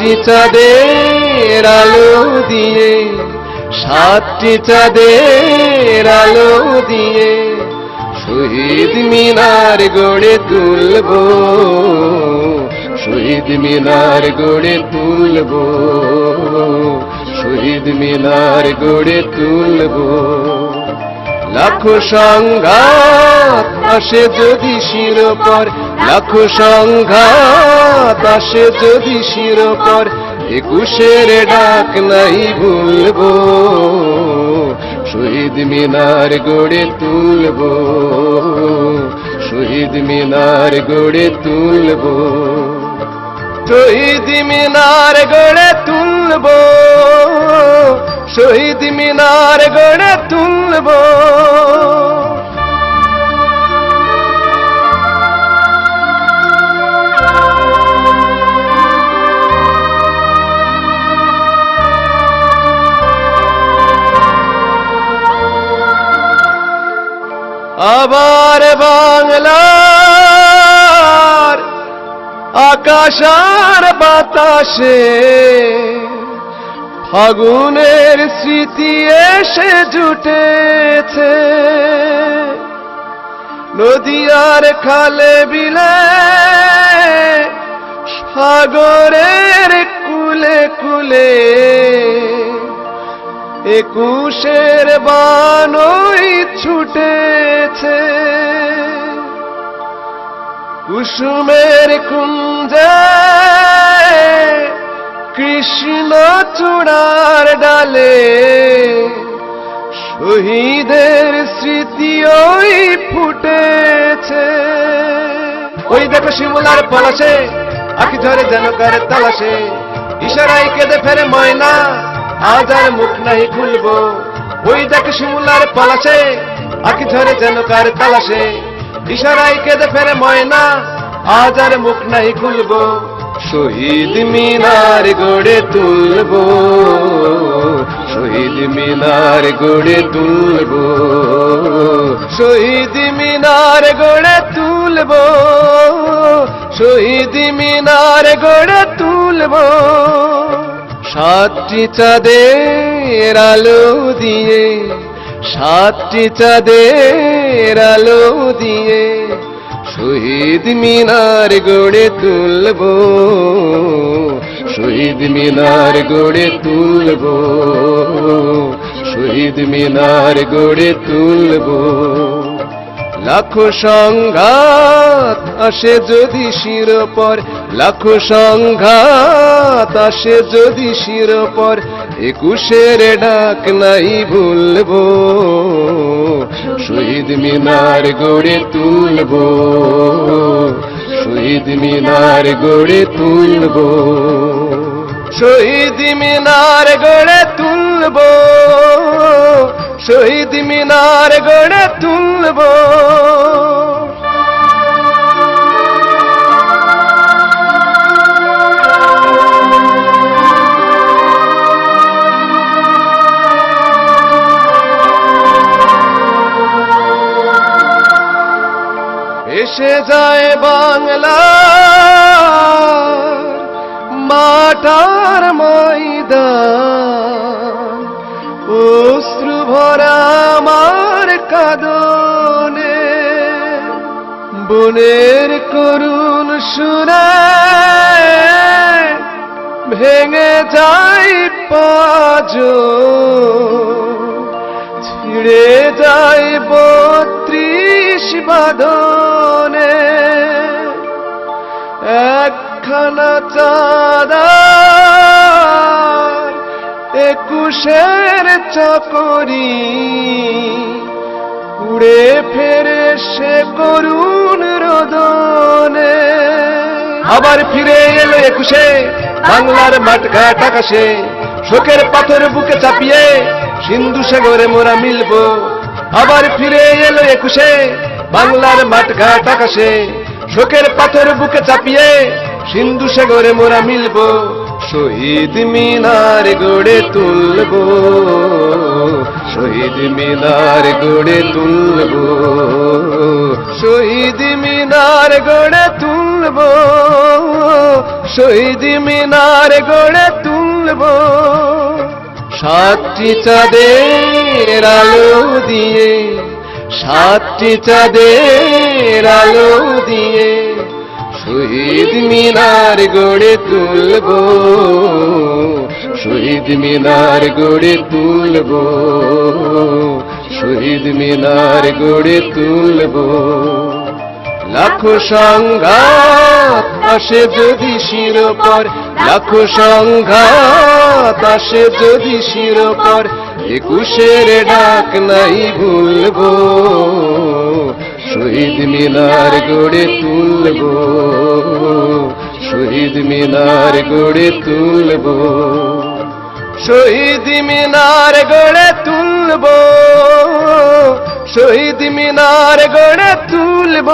সাতটি চাঁদের আলো দিয়ে, সাতটি চাঁদের আলো দিয়ে শহীদ মিনার গড়ে তুলব, শহীদ মিনার গড়ে তুলব, শহীদ মিনার গড়ে তুলব। লাখো সংঘাত আসে যদি শিরোপর, লাখো সংঘাত আসে যদি শিরোপর, একুশের ডাক নাই ভুলবো, শহীদ মিনার গড়ে তুলব, শহীদ মিনার গড়ে তুলব। শহীদ মিনার গড়ে তুলব শহীদ মিনার গড়ে তুলব। আবার বাংলার আকাশ আর বাতাসে ফাগুনের স্মৃতি এসে জুটেছে। নদীয়ার খালে বিলে সাগরের কুলে কুলে একুশের বানই ছুটেছে। কুসুমের কুঞ্জে কৃষ্ণ চূড়ার ডালে শহীদের স্মৃতি ওই ফুটেছে। ওই দেখো শিমুলার পলাশে, আখি ঝরে যেন করে তালাশে। ইশারাই কেঁদে ফেরে ময়না, আজ আর মুখ নাই খুলবো। ওই দেখো শিমুলার পলাশে, আখি ঝরে যেন কার তালাশে। ইশারাই কেঁদে ফেরে ময়না, আজ আর মুখ নাই খুলবো, শহীদ মিনার গড়ে তুলবো। শহীদ মিনার গড়ে তুলবো, শহীদ মিনার গড়ে তুলবো। শহীদ মিনার গড়ে তুলবো। সাতটি চাঁদের আলো দিয়ে, সাতটি চাঁদের আলো দিয়ে শহীদ মিনার গড়ে তুলব শহীদ মিনার গড়ে তুলব শহীদ মিনার গড়ে তুলব। লাখো সংঘাত আসে যদি শিরোপর লাখো সংঘাত আসে যদি শিরোপর একুশের ডাক নাই ভুলবো, শহীদ মিনার গড়ে তুলব, শহীদ মিনার গড়ে তুলব। শহীদ মিনার গড়ে তুলব, শহীদ মিনার গড়ে তুলব। এসে যায় বাংলা মাটার ময়দান। অশ্রু ভরা আমার কাদনে, বনের করুণ শুনে ভেঙে যায় পাজ। ছিড়ে যায় বত্রিশ বাদনে একখানা একুশের চাকরি উড়ে ফেরে সে করুণ রোদনে। আবার ফিরে এলো একুশে, বাংলার মাঠ ঘাট আকাশে, শোকের পাথর বুকে চাপিয়ে সিন্ধু সাগরে মোরা মিলবো। আবার ফিরে এলো একুশে, বাংলার মাঠ ঘাট আকাশে, শোকের পাথর বুকে চাপিয়ে সিন্ধু সাগরে মোরা মিলব, শহীদ মিনার গড়ে তুলব। শহীদ মিনার গড়ে তুলব, শহীদ মিনার গড়ে তুলব। শহীদ মিনার গড়ে তুলব। সাতটি চাঁদের আলো দিয়ে, সাতটি চাঁদের আলো দিয়ে শহীদ মিনার গড়ে তুলব, শহীদ মিনার গড়ে তুলব, শহীদ মিনার গড়ে তুলব। লাখো সংঘাত আসে যদি শিরোপর, লাখো সংঘাত আসে যদি শিরোপর, একুশের ডাক নাই ভুলবো শহীদ মিনার গড়ে তুলব, শহীদ মিনার গড়ে তুলব। শহীদ মিনার গড়ে তুলব, শহীদ মিনার গড়ে তুলব।